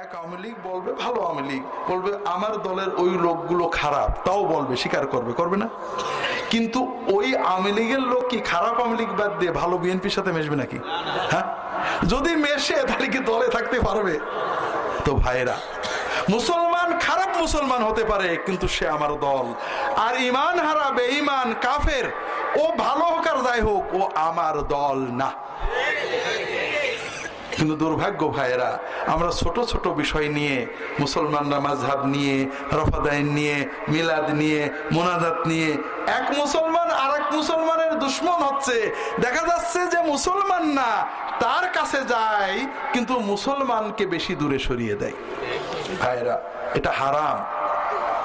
এক আওয়ামী লীগ বলবে, ভালো আওয়ামী লীগ বলবে, আমার দলের ওই লোকগুলো খারাপ, তাও বলবে, স্বীকার করবে করবে না। কিন্তু ওই আওয়ামী লীগের লোক কি খারাপ আওয়ামী লীগ বাদ দিয়ে ভালো বিএনপির সাথে মেশবে নাকি? হ্যাঁ? যদি মেশে, তাহলে কি দলে থাকতে পারবে? তো ভাইরা মুসলমান খারাপ মুসলমান হতে পারে, কিন্তু সে আমার দল। আর ইমান হারাবে ইমান কাফের, ও ভালো হোক আর যাই হোক, ও আমার দল না। কিন্তু দুর্ভাগ্য ভাইয়েরা, আমরা ছোট ছোট বিষয় নিয়ে, মুসলমানরা মাঝহাব নিয়ে, রফাদাইন নিয়ে, মিলাদ নিয়ে, মোনাজাত নিয়ে, এক মুসলমান আর এক মুসলমানের দুশ্মন হচ্ছে। দেখা যাচ্ছে যে মুসলমান না, তার কাছে যায়, কিন্তু মুসলমানকে বেশি দূরে সরিয়ে দেয়। ভাইরা এটা হারাম।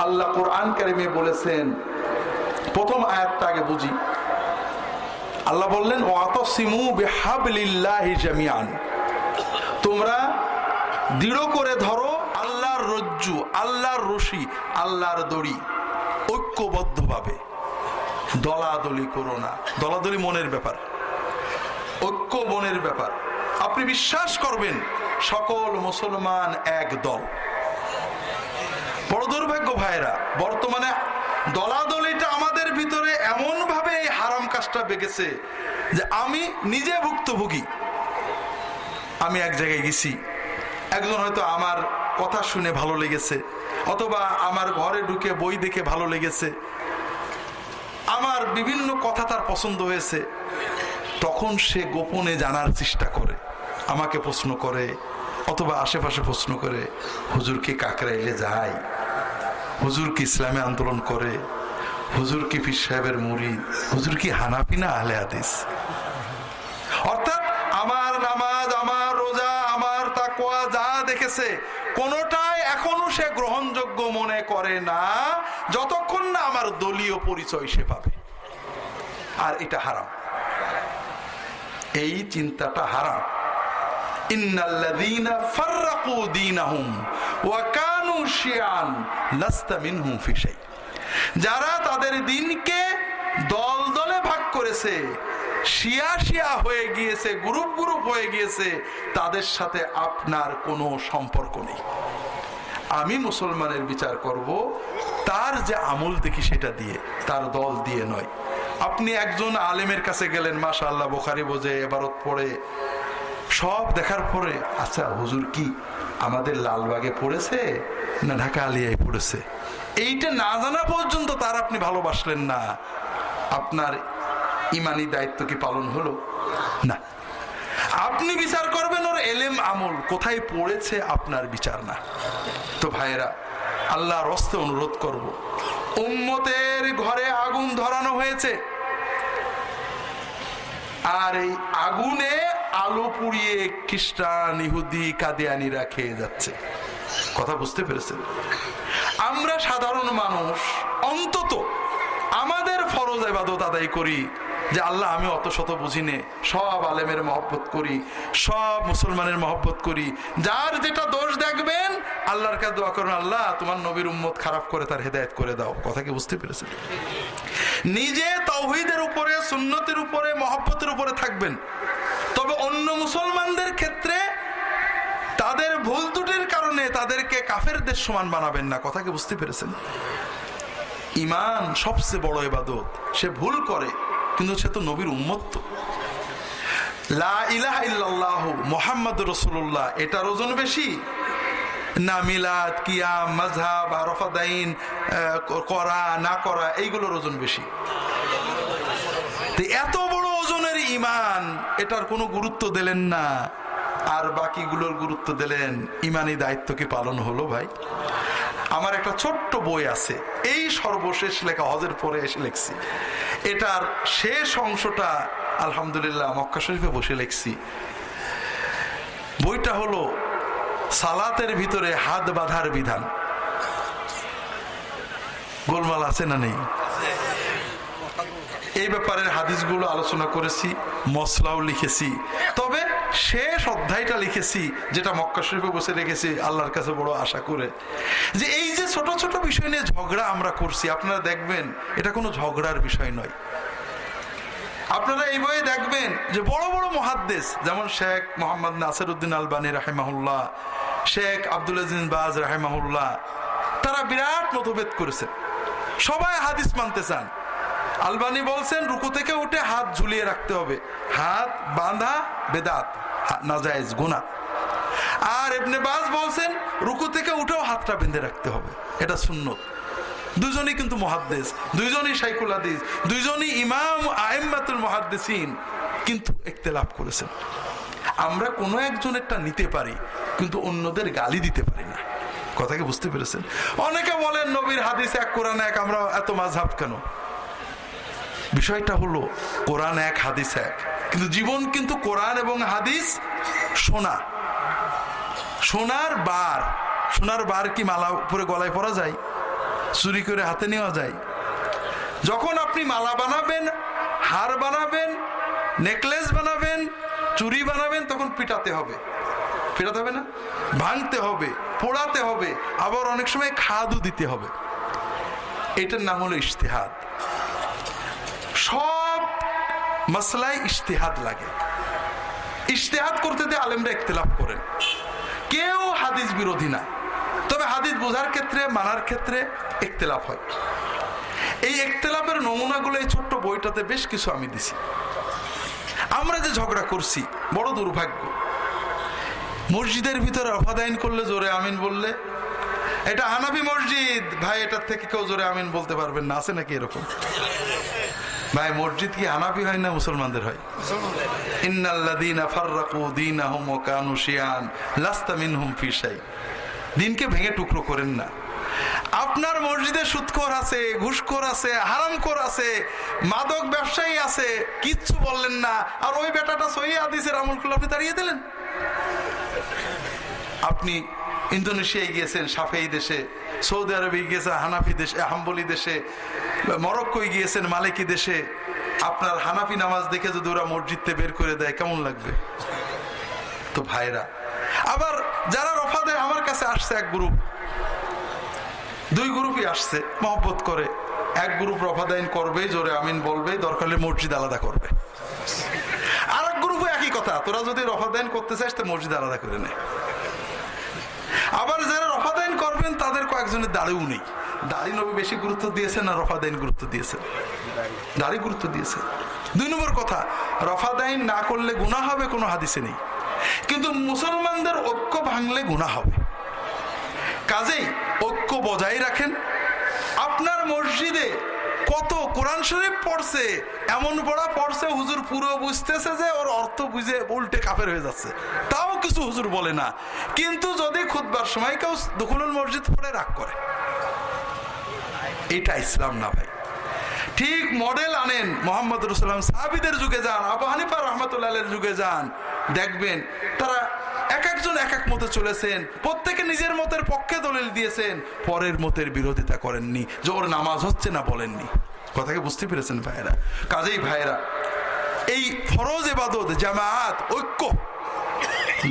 আল্লাহ কোরআন কারিমে বলেছেন, প্রথম আয়াতটা আগে বুঝি। আল্লাহ বললেন ওয়াত সিমু বেহাবিল্লাহি জামিয়ান তোমরা দৃঢ় করে ধরো আল্লাহর রজ্জু, আল্লাহর রশি, আল্লাহর দড়ি ঐক্যবদ্ধভাবে। দলাদলি করো না। দলাদলি মনের ব্যাপার। ঐক্য মনের ব্যাপার। আপনি বিশ্বাস করবেন, সকল মুসলমান এক দল। বড় দুর্ভাগ্য ভাইরা বর্তমানে দলাদলিটা আমাদের ভিতরে এমন ভাবে এই হারাম কাজটা বেগেছে যে আমি নিজে ভুক্তভোগী। আমি এক জায়গায় গেছি। একজন হয়তো আমার কথা শুনে ভালো লেগেছে, অথবা আমার ঘরে ঢুকে বই দেখে ভালো লেগেছে। আমার বিভিন্ন কথা তার পছন্দ হয়েছে। তখন সে গোপনে জানার চেষ্টা করে, আমাকে প্রশ্ন করে, অথবা আশেপাশে প্রশ্ন করে, হুজুর কি কাকরাইলে যায়? হুজুর কি ইসলামে আন্দোলন করে? হুজুর কি পীর সাহেবের মুড়ি? হুজুর কি হানাফি না আহলে হাদিস? দেখেছে কোনটাই এখনও সে গ্রহণযোগ্য মনে করে না, যতক্ষণ না আমার দলীয় পরিচয় সে পাবে। আর এটা হারাম। এই চিন্তাটা হারাম। যারা তাদের দিনকে দল দলে ভাগ করেছে শিয়া শিয়া হয়ে গিয়েছে, গ্রুপ গ্রুপ হয়ে গিয়েছে, তাদের সাথে আপনার কোনো সম্পর্ক নেই। আমি মুসলমানের বিচার করব, তার যে আমল দেখি সেটা দিয়ে, তার দল দিয়ে নয়। আপনি একজন আলেমের কাছে গেলেন মাশা আল্লাহ বোখারি বোঝে, এবারত পড়ে, সব দেখার পরে আচ্ছা হুজুর কি আমাদের লালবাগে পড়েছে না ঢাকা আলিয়ায় পড়েছে? এইটা না জানা পর্যন্ত তার আপনি ভালোবাসলেন না। আপনার ইমানি দায়িত্ব কি পালন হলো? না। আপনি বিচার করবেন ওর এলেম আমল। কোথায় পড়েছে আপনার বিচার না? তো ভাইয়েরা, আল্লাহর হস্তে অনুরোধ করব। উম্মতের ঘরে আগুন ধরানো হয়েছে। আর এই আগুনে আলো পুড়িয়ে খ্রিস্টান, ইহুদি, কাদিয়ানিরা খেয়ে যাচ্ছে। কথা বুঝতে পেরেছেন? আমরা সাধারণ মানুষ, অন্তত আমাদের ফরজ এবাদত আদায় করি। যে আল্লাহ, আমি অত শত বুঝি নে। সব আলেমের মহব্বত করি, সব মুসলমানের মহব্বত করি। যার যেটা দোষ দেখবেন, আল্লাহর কাছে দোয়া করুন আল্লাহ, তোমার নবীর উম্মত খারাপ করে তার হেদায়ত করে দাও। কথা কি বুঝতে পেরেছেন? নিজে তৌহিদের উপরে, সুন্নতের উপরে, মহব্বতের উপরে থাকবেন। তবে অন্য মুসলমানদের ক্ষেত্রে তাদের ভুল ত্রুটির কারণে তাদেরকে কাফেরদের সমান বানাবেন না। কথা কি বুঝতে পেরেছেন? ইমান সবচেয়ে বড় এবাদত। সে ভুল করে। কিন্তু সে তো নবীর উন্মত্ত লা মোহাম্মদ এটার ওজন বেশি? না মিলাদ, কিয়াম মাঝহাব করা, না করা, এইগুলোর ওজন বেশি। এত বড় ইমান এটার কোনো গুরুত্ব দিলেন না। আর বাকিগুলোর গুরুত্ব দিলেন ইমানি দায়িত্ব কি পালন হলো ভাই? আমার একটা ছোট্ট বই আছে, এই সর্বশেষ লেখা, হজের পরে এসে লিখছি। এটার শেষ অংশটা আলহামদুলিল্লাহ মক্কা শরীফে বসে লিখছি। বইটা হলো সালাতের ভিতরে হাত বাঁধার বিধান। গোলমাল আছে না নেই? এই ব্যাপারে হাদিসগুলো আলোচনা করেছি মশলাও লিখেছি। তবে শেষ অধ্যায়টা লিখেছি, যেটা মক্কা শরীফে বসে রেখেছি, আল্লাহর কাছে বড় আশা করে। যে এই যে ছোট ছোট বিষয় নিয়ে ঝগড়া আমরা করছি, আপনারা দেখবেন, এটা কোনো ঝগড়ার বিষয় নয়। আপনারা এই বইয়ে দেখবেন যে বড় বড় মহাদ্দেশ, যেমন শেখ মোহাম্মদ নাসির উদ্দিন আলবানী রাহেমাহুল্লাহ, শেখ আব্দুল আজিজ বাজ রাহেমাহুল্লাহ, তারা বিরাট মতভেদ করেছেন। সবাই হাদিস মানতে চান। আলবানি বলছেন, রুকু থেকে উঠে হাত ঝুলিয়ে রাখতে হবে। হাত বাঁধা বেদাত। নাজায়েজ গুনাহ। আর এমনি বাস বলছেন, রুকু থেকে উঠেও হাতটা বেঁধে রাখতে হবে। এটা সুন্নত। দুজনই কিন্তু মহাদ্দেশ দুইজনই সাইকুল হাদিস, দুইজনই ইমাম আইম্মাতুল মহাদ্দেসিন, কিন্তু লাভ করেছেন। আমরা কোনো একজনেরটা নিতে পারি, কিন্তু অন্যদের গালি দিতে পারি না। কথাকে বুঝতে পেরেছেন? অনেকে বলেন, নবীর হাদিস এক, কোরআন এক, আমরা এত মাঝহাব কেন? বিষয়টা হলো, কোরআন এক, হাদিস এক। কিন্তু জীবন কিন্তু কোরআন এবং হাদিস শোনা সোনার বার। সোনার বার কি মালা উপরে গলায় পরা যায়? চুরি করে হাতে নেওয়া যায়? যখন আপনি মালা বানাবেন, হার বানাবেন, নেকলেস বানাবেন চুরি বানাবেন, তখন পিটাতে হবে। পিটাতে হবে না? ভাঙতে হবে, পোড়াতে হবে, আবার অনেক সময় খাদও দিতে হবে। এটার নাম হলো ইশতেহাদ সব মশলায় ইশতেহাদ লাগে। ইশতেহাদ করতে দিয়ে আলেমরা ইখতলাফ করেন। কেউ হাদিস বিরোধী না। তবে হাদিস বোঝার ক্ষেত্রে, মানার ক্ষেত্রে ইখতলাফ হয়। এই ইখতলাফের নমুনাগুলো এই ছোট্ট বইটাতে বেশ কিছু আমি দিছি। আমরা যে ঝগড়া করছি, বড় দুর্ভাগ্য। মসজিদের ভিতরে অফাদাইন করলে জোরে আমিন বললে। এটা হানাফি মসজিদ। ভাই, এটার থেকে কেউ জোরে আমিন বলতে পারবেন না। আছে নাকি এরকম? ভাই, মসজিদ কি হানাফি হয় না মুসলমানদের হয়? দিনকে ভেঙে টুকরো করেন না। আপনার মসজিদে সুদখোর আছে, ঘুষখোর আছে, হারামখোর আছে, মাদক ব্যবসায়ী আছে, কিচ্ছু বললেন না। আর ওই বেটাটা সহি হাদিসের আমল করলে, আপনি তাড়িয়ে দিলেন? আপনি ইন্দোনেশিয়ায় গিয়েছেন, সাফেই দেশে। সৌদি আরবে গিয়েছেন হানাফি দেশে, হাম্বলি দেশে মরক্কোয় গিয়েছেন, মালিকি দেশে। আপনার হানাফি নামাজ দেখে যদি ওরা মসজিদতে বের করে দেয়, কেমন লাগবে? তো ভাইরা, আবার যারা রফাদে আমার কাছে আসছে, এক গ্রুপ দুই গ্রুপই আসছে, মহব্বত করে। এক গ্রুপ রফাদাইন করবে, জোরে আমিন বলবে, দরকার মসজিদ আলাদা করবে। আর এক গ্রুপও একই কথা, তোরা যদি রফাদাইন করতে চাস, তো মসজিদ আলাদা করে নে। আবার যারা করবেন তাদের কয়েকজনের দাড়িও নেই। দাড়ি নবী বেশি গুরুত্ব দিয়েছেন না রফাদাইন গুরুত্ব দিয়েছেন? দাড়ি গুরুত্ব দিয়েছে দুই নম্বর কথা, রফাদাইন না করলে গুণা হবে কোনো হাদিসে নেই। কিন্তু মুসলমানদের ঐক্য ভাঙলে গুণা হবে। কাজেই ঐক্য বজায় রাখেন। আপনার মসজিদে কত কোরআন শরীফ পড়ছে, এমন পড়া পড়ছে, হুজুর পুরো বুঝতেছে যে ওর অর্থ বুঝে উল্টে কাফের হয়ে যাচ্ছে। তাও কিছু হুজুর বলে না। কিন্তু যদি খুদবার সময় কেউ দখলুল মসজিদ পড়ে, রাগ করে। এটা ইসলাম না ভাই। ঠিক মডেল আনেন মোহাম্মদ রসুলাম সাহাবিদের যুগে যান, আবু হানিফা রহমতুল্লাহের যুগে যান। দেখবেন তারা একজন এক এক মতে চলেছেন, প্রত্যেকে নিজের মতের পক্ষে দলিল দিয়েছেন, পরের মতের বিরোধিতা করেননি যে ওর নামাজ হচ্ছে না বলেননি। কথাকে বুঝতে পেরেছেন ভাইয়েরা? কাজেই ভাইয়েরা, এই ফরজ এবাদত, জামায়াত, ঐক্য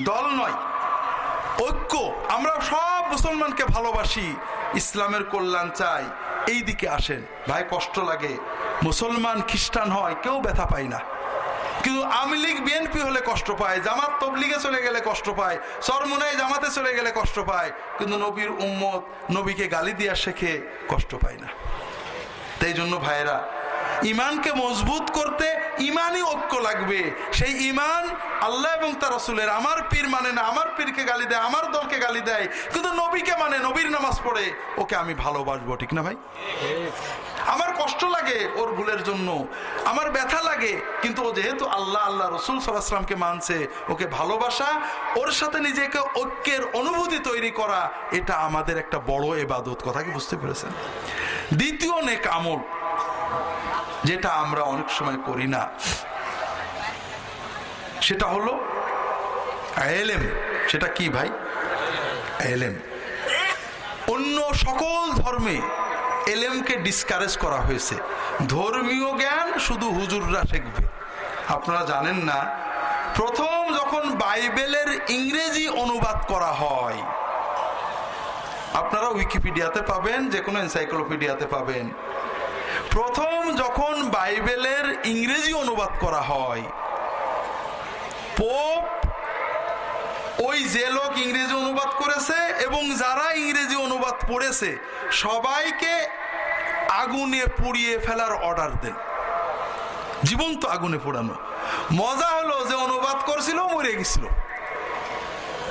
দল নয়, ঐক্য। আমরা সব মুসলমানকে ভালোবাসি, ইসলামের কল্যাণ চাই এই দিকে আসেন। ভাই, কষ্ট লাগে। মুসলমান খ্রিস্টান হয়, কেউ ব্যথা পায় না। কিন্তু আওয়ামী লীগ, বিএনপি হলে কষ্ট পায়, জামাত তবলিগে চলে গেলে কষ্ট পায়, সরমুনায় জামাতে চলে গেলে কষ্ট পায়, কিন্তু নবীর উম্মত নবীকে গালি দিয়া শেখে কষ্ট পায় না। তাই জন্য ভাইরা ইমানকে মজবুত করতে ইমানই ঐক্য লাগবে। সেই ইমান আল্লাহ এবং তার রসুলের, আমার পীর মানে না, আমার পীরকে গালি দেয়, আমার দলকে গালি দেয়, কিন্তু নবীকে মানে নবীর নামাজ পড়ে, ওকে আমি ভালোবাসবো, ঠিক না ভাই? আমার কষ্ট লাগে ওর ভুলের জন্য। আমার ব্যথা লাগে, কিন্তু ও যেহেতু আল্লাহ আল্লাহ রসুল সাল্লাহামকে মানছে, ওকে ভালোবাসা, ওর সাথে নিজেকে ঐক্যের অনুভূতি তৈরি করা, এটা আমাদের একটা বড় এবাদত। কথা কি বুঝতে পেরেছেন? দ্বিতীয় নেক আমল, যেটা আমরা অনেক সময় করি না, সেটা হলো এলেম। সেটা কি ভাই? এলেম। অন্য সকল ধর্মে এলেমকে ডিসকারেজ করা হয়েছে। ধর্মীয় জ্ঞান শুধু হুজুররা শিখবে। আপনারা জানেন না, প্রথম যখন বাইবেলের ইংরেজি অনুবাদ করা হয়, আপনারা উইকিপিডিয়াতে পাবেন যে কোনো এনসাইক্লোপিডিয়াতে পাবেন। প্রথম যখন বাইবেলের ইংরেজি অনুবাদ করা হয়, পোপ ওই যে লোক ইংরেজি অনুবাদ করেছে এবং যারা ইংরেজি অনুবাদ পড়েছে, সবাইকে আগুনে পুড়িয়ে ফেলার অর্ডার দেন। জীবন্ত আগুনে পোড়ানো। মজা হলো যে অনুবাদ করছিল, মরে গেছিল।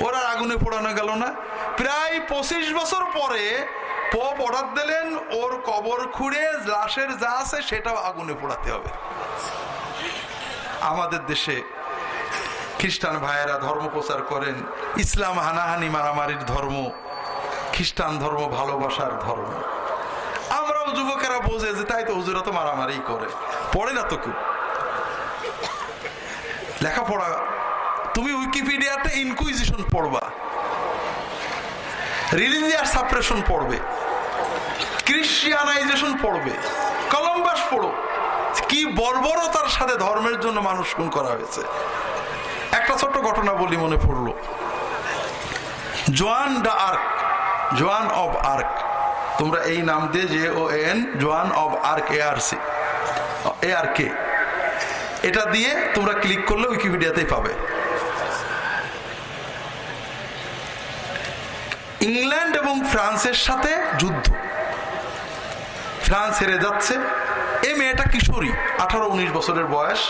ওরা আগুনে পোড়ানো গেল না। প্রায় পঁচিশ বছর পরে পোপ অর্ডার দিলেন, ওর কবর খুঁড়ে লাশের যা আছে সেটাও আগুনে পোড়াতে হবে। আমাদের দেশে খ্রিস্টান ভাইয়েরা ধর্ম প্রচার করেন। ইসলাম হানাহানি মারামারির ধর্ম, খ্রিস্টান ধর্ম ভালোবাসার ধর্ম। আমরাও যুবকেরা বোঝে যে তাই তো হুজুরা তো মারামারি করে। পড়ে না তো কেউ? লেখাপড়া, তুমি উইকিপিডিয়াতে ইনকুইজিশন পড়বা। রিলিজিয়াস সাপ্রেশন পড়বে। ক্রিশ্চিয়ানাইজেশন পড়বে। কলম্বাস পড়ো। কি বর্বরতার সাথে ধর্মের জন্য মানুষ খুন করা হয়েছে। একটা ছোট্ট ঘটনা বলি মনে পড়ল। Joan the Arc, Joan of Arc. তোমরা এই নাম দিয়ে যে O N, Joan of Arc, A R C, A R K. এটা দিয়ে তোমরা ক্লিক করলে উইকিপিডিয়াতেই পাবে। ইংল্যান্ড এবং ফ্রান্সের সাথে যুদ্ধ। ফ্রান্স হেরে যাচ্ছে। এই মেয়েটা কিশোরী আঠারো উনিশ বছরের বয়স।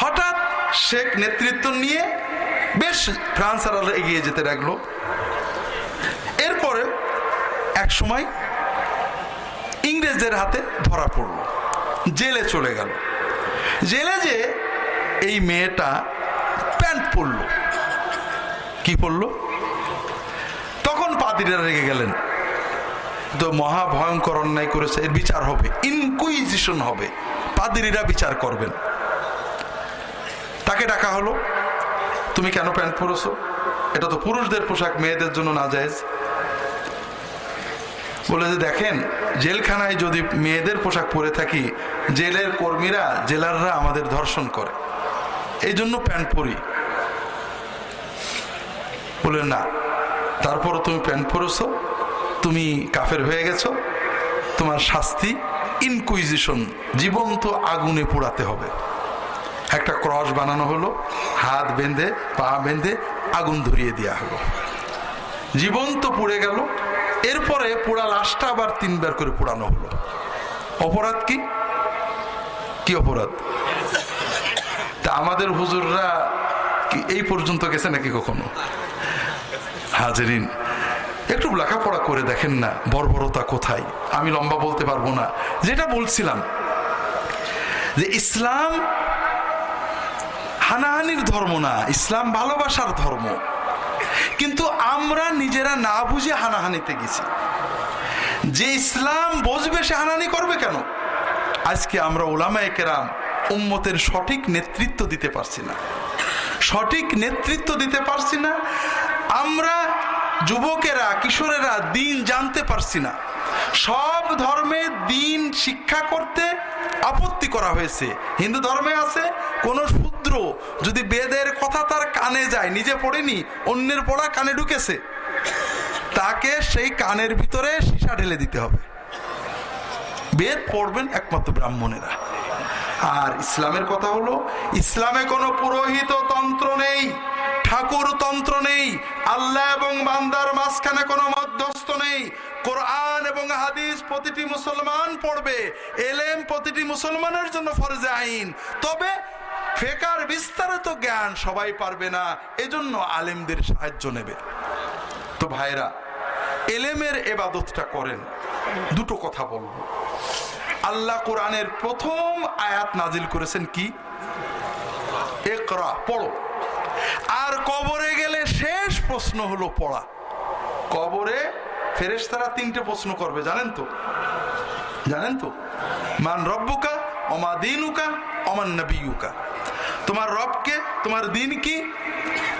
হঠাৎ শেখ নেতৃত্ব নিয়ে বেশ ফ্রান্স আর এগিয়ে যেতে লাগল। এরপরে এক সময় ইংরেজদের হাতে ধরা পড়ল। জেলে চলে গেল। জেলে যে এই মেয়েটা প্যান্ট পরলো। কি পরলো? তখন পাদিরা রেগে গেলেন। তো মহা ভয়ঙ্কর অন্যায় করেছে, এর বিচার হবে ইনকুইজিশন হবে। পাদিরিরা বিচার করবেন। তাকে ডাকা হলো। তুমি কেন প্যান্ট পরেছো? এটা তো পুরুষদের পোশাক, মেয়েদের জন্য না যায় বলে যে, দেখেন, জেলখানায় যদি মেয়েদের পোশাক পরে থাকি, জেলের কর্মীরা, জেলাররা আমাদের ধর্ষণ করে। এই জন্য প্যান্ট পরি। বলে, না, তারপরও তুমি প্যান্ট পরেছো, তুমি কাফের হয়ে গেছো, তোমার শাস্তি, ইনকুইজিশন, জীবন্ত আগুনে পোড়াতে হবে। একটা ক্রস বানানো হলো, হাত বেঁধে, পা বেঁধে আগুন ধরিয়ে দেওয়া হলো। জীবন্ত পুড়ে গেল, এরপরে পোড়া লাশটা আবার তিনবার করে পোড়ানো হলো। অপরাধ কি? কি অপরাধ? তা আমাদের হুজুররা কি এই পর্যন্ত গেছে নাকি কখনো? হাজরিন, একটু লেখাপড়া করে দেখেন না বর্বরতা কোথায়? আমি লম্বা বলতে পারব না। যেটা বলছিলাম, যে ইসলাম হানাহানির ধর্ম না, ইসলাম ভালোবাসার ধর্ম। কিন্তু আমরা নিজেরা না বুঝে হানাহানিতে গেছি। যে ইসলাম বুঝবে সে হানাহানি করবে কেন? আজকে আমরা ওলামায়ে কেরাম উম্মতের সঠিক নেতৃত্ব দিতে পারছি না। সঠিক নেতৃত্ব দিতে পারছি না। আমরা যুবকেরা, কিশোরেরা দিন জানতে পারছি না। সব ধর্মে দিন শিক্ষা করতে আপত্তি করা হয়েছে। হিন্দু ধর্মে আছে, কোন শূদ্র যদি বেদের কথা তার কানে যায়, নিজে পড়েনি, অন্যের পড়া কানে ঢুকেছে, তাকে সেই কানের ভিতরে সীসা ঢেলে দিতে হবে। বেদ পড়বেন একমাত্র ব্রাহ্মণেরা। আর ইসলামের কথা হলো, ইসলামে কোনো পুরোহিত তন্ত্র নেই, ঠাকুর তন্ত্র নেই, আল্লাহ এবং বান্দার মাঝখানে কোনো মধ্যস্থ নেই কোরআন এবং হাদিস প্রতিটি মুসলমান পড়বে, এলেম প্রতিটি মুসলমানের জন্য ফরজে আইন। তবে ফেকার বিস্তারিত জ্ঞান সবাই পারবে না, এজন্য আলেমদের সাহায্য নেবে। তো ভাইরা, এলেমের এবাদতটা করেন, দুটো কথা বলব। আল্লাহ কোরআনের প্রথম আয়াত নাজিল করেছেন কি? একরা পড়ো। আর কবরে গেলে শেষ প্রশ্ন হলো পড়া। কবরে ফেরেস তারা তিনটে প্রশ্ন করবে, জানেন তো? জানেন তো? মান রব্বুকা অমা দিনুকা অমান নবীকা তোমার রবকে, তোমার দিন কি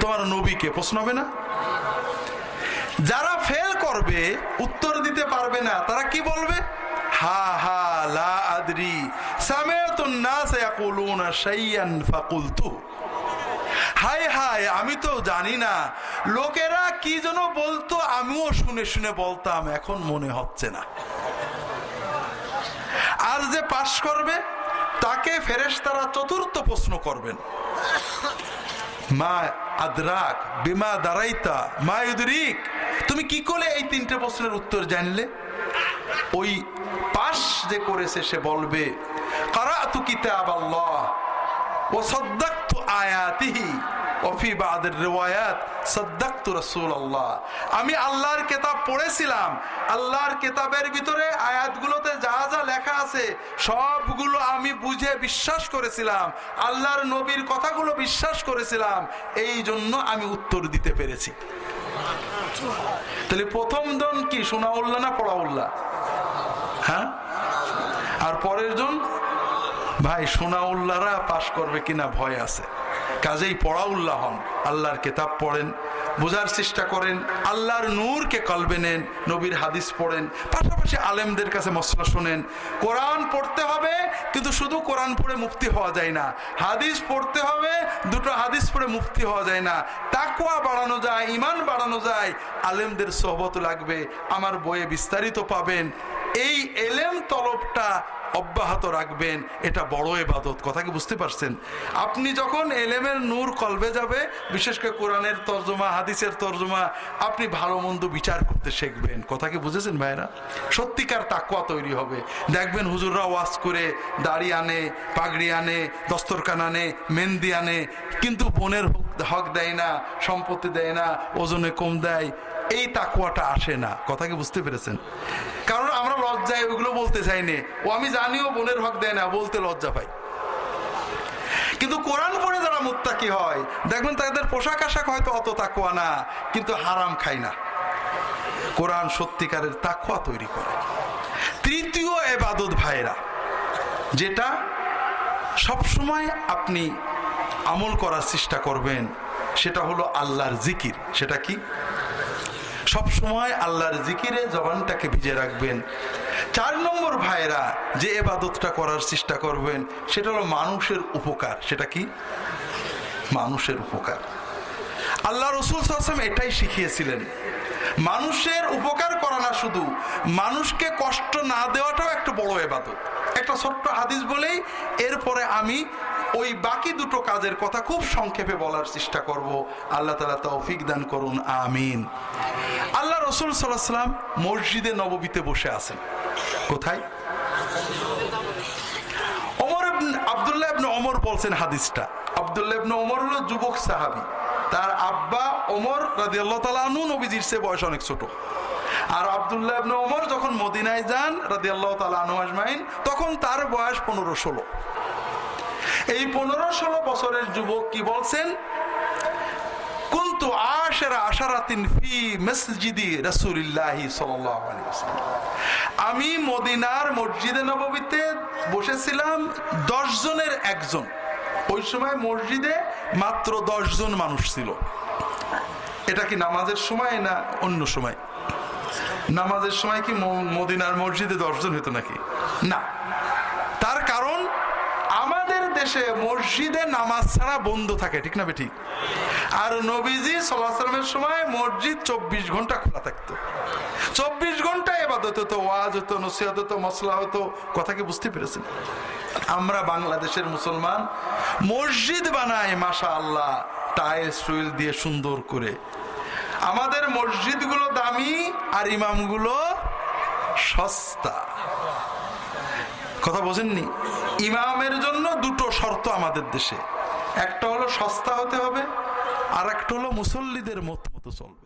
তোমার নবীকে, প্রশ্ন হবে না? যারা ফেল করবে, উত্তর দিতে পারবে না, তারা কি বলবে? হা হা, লা আদরি। সামে তো না সে ফাকুলতু। হায় হায় আমি তো জানি না। লোকেরা কি যেন বলতো, আমিও শুনে শুনে বলতাম, এখন মনে হচ্ছে না। আর যে পাশ করবে, তাকে ফেরেস তারা চতুর্থ প্রশ্ন করবেন। মা আদরাক, বিমা দারাইতা, মা ইউদরিক, তুমি কি করে এই তিনটে প্রশ্নের উত্তর জানলে? ওই পাশ যে করেছে, সে বলবে, কারাতু কিতাব আল্লাহ ও সদ্দাক্তু আয়াতিহি। আমি আল্লাহর কেতাব পড়েছিলাম। আল্লাহর কেতাবের ভিতরে আয়াতগুলোতে যা যা লেখা আছে, সবগুলো আমি বুঝে বিশ্বাস করেছিলাম। আল্লাহর নবীর কথাগুলো বিশ্বাস করেছিলাম। এই জন্য আমি উত্তর দিতে পেরেছি। তাহলে প্রথম জন কি শোনা উল্লাহ না পড়া উল্লাহ হ্যাঁ? আর পরের জন? ভাই সোনা উল্লাহরা পাশ করবে কিনা ভয় আছে। কাজেই পড়া উল্লাহ হন। আল্লাহর কেতাব পড়েন, বোঝার চেষ্টা করেন, আল্লাহর নূরকে কলবে নেন, নবীর হাদিস পড়েন, পাশাপাশি আলেমদের কাছে মশলা শোনেন। কোরআন পড়তে হবে, কিন্তু শুধু কোরআন পড়ে মুক্তি হওয়া যায় না। হাদিস পড়তে হবে, দুটো হাদিস পড়ে মুক্তি হওয়া যায় না। তাকুয়া বাড়ানো যায় ইমান বাড়ানো যায়, আলেমদের সোহবত লাগবে, আমার বইয়ে বিস্তারিত পাবেন। এই এলেম তলবটা অব্যাহত রাখবেন, এটা বড় এবাদত কথা কি বুঝতে পারছেন? আপনি যখন এলেমের নূর কলবে যাবে, বিশেষ করে কোরআনের তর্জমা, হাদিসের তর্জমা, আপনি ভালো মন্দ বিচার করতে শিখবেন। কথা কি বুঝেছেন ভাইরা? সত্যিকার তাকুয়া তৈরি হবে। দেখবেন হুজুররা ওয়াজ করে, দাড়ি আনে, পাগড়ি আনে, দস্তরখান আনে, মেহেন্দি আনে, কিন্তু বোনের হক- হক দেয় না, সম্পত্তি দেয় না, ওজনে কম দেয় এই তাকুয়াটা আসে না। কথা কি বুঝতে পেরেছেন? কারণ আমরা লজ্জায় ওগুলো বলতে চাই নে ও আমি জানিও বোনের হক দেয় না, বলতে লজ্জা পাই কিন্তু কোরআন পড়ে যারা মুত্তাকি হয়, দেখবেন তাদের পোশাক আশাক হয়তো অত তাকুয়া না, কিন্তু হারাম খায় না। কোরআন সত্যিকারের তাকুয়া তৈরি করে। তৃতীয় এবাদত ভাইরা, যেটা সবসময় আপনি আমল করার চেষ্টা করবেন, সেটা হলো আল্লাহর জিকির। সেটা কি? সব সময় আল্লাহর জিকিরে জবানটাকে ভিজে রাখবেন। চার নম্বর ভাইরা যে এবাদতটা করার চেষ্টা করবেন, সেটা হলো মানুষের উপকার। সেটা কি? মানুষের উপকার। আল্লাহ রসুল সাল্লাম এটাই শিখিয়েছিলেন। মানুষের উপকার করা না শুধু, মানুষকে কষ্ট না দেওয়াটাও একটা বড় এবাদত। একটা ছোট্ট হাদিস বলেই এরপরে আমি ওই বাকি দুটো কাজের কথা খুব সংক্ষেপে বলার চেষ্টা করব। আল্লাহ তালা তৌফিক দান করুন, আমিন। আল্লাহ রসুল সাল্লাম মসজিদে নববীতে বসে আছেন। কোথায়? ইবনে- আব্দুল্লাহ ইবনে ওমর বলছেন হাদিসটা। আব্দুল্লাহ ইবনে ওমর হলো যুবক সাহাবী। তার আব্বা ওমর রাদিয়াল্লাহু তাআলা আনহু নবীজির চেয়ে বয়স অনেক ছোট। আর আব্দুল্লাহ ইবনে ওমর যখন মদিনায় যান রাদিয়াল্লাহু তাআলা আনহু আজমাইন, তখন তার বয়স পনেরো ষোলো। এই পনেরো ষোলো বছরের যুবক কি বলছেন? কুন্তু আশেরা আশারাতিন ফি মসজিদি রাসূলিল্লাহি সাল্লাল্লাহু আমি মদিনার মসজিদে নববীতে বসেছিলাম দশ জনের একজন। ওই সময় মসজিদে মাত্র দশ জন মানুষ ছিল। এটা কি নামাজের সময় না অন্য সময়? নামাজের সময় কি মদিনার মসজিদে দশজন হতো নাকি? না। তার কারণ দেশে মসজিদে নামাজ ছাড়া বন্ধ থাকে, ঠিক না ঠিক আর নবীজি সাল্লামের সময় মসজিদ চব্বিশ ঘণ্টা খোলা থাকতো। চব্বিশ ঘণ্টা এবাদত হতো, ওয়াজ হতো, নসিহত হতো মশলা হতো, কথা কি বুঝতে পেরেছেন? আমরা বাংলাদেশের মুসলমান, মসজিদ বানাই মাশা আল্লাহ টাইলস টুইল দিয়ে সুন্দর করে। আমাদের মসজিদগুলো দামি আর ইমামগুলো সস্তা। কথা বোঝেননি? ইমামের জন্য দুটো শর্ত আমাদের দেশে। একটা হলো সস্তা হতে হবে আর একটা হলো মুসল্লিদের মত মতো চলবে